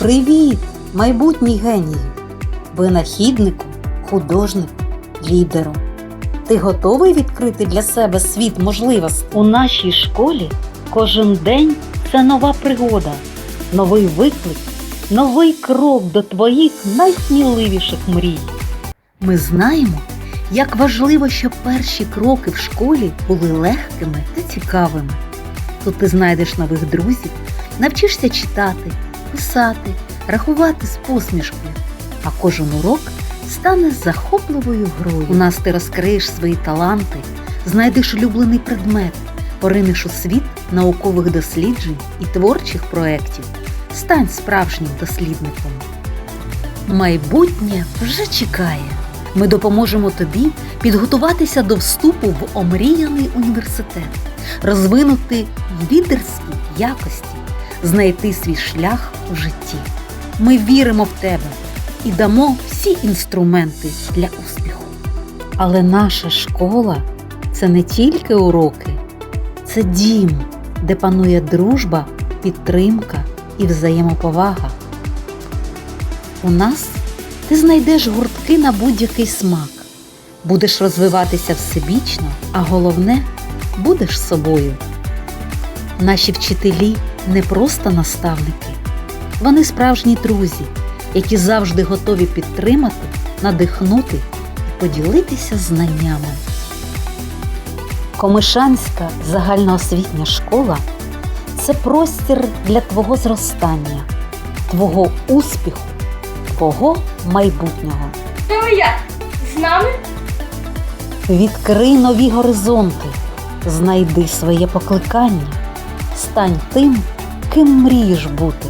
Привіт, майбутній генію, винахіднику, художнику, лідеру. Ти готовий відкрити для себе світ можливостей? У нашій школі кожен день це нова пригода, новий виклик, новий крок до твоїх найсміливіших мрій. Ми знаємо, як важливо, щоб перші кроки в школі були легкими та цікавими. Тут ти знайдеш нових друзів, навчишся читати, писати, рахувати з посмішкою, а кожен урок стане захопливою грою. У нас ти розкриєш свої таланти, знайдеш улюблений предмет, поринеш у світ наукових досліджень і творчих проєктів. Стань справжнім дослідником. Майбутнє вже чекає. Ми допоможемо тобі підготуватися до вступу в омріяний університет, розвинути лідерські якості, знайти свій шлях у житті. Ми віримо в тебе і дамо всі інструменти для успіху. Але наша школа це не тільки уроки, це дім, де панує дружба, підтримка і взаємоповага. У нас ти знайдеш гуртки на будь-який смак, будеш розвиватися всебічно, а головне будеш собою. Наші вчителі не просто наставники, вони справжні друзі, які завжди готові підтримати, надихнути і поділитися знаннями. Комишанська загальноосвітня школа це простір для твого зростання, твого успіху, твого майбутнього. Ну як? З нами? Відкрий нові горизонти, знайди своє покликання, стань тим, ким мрієш бути.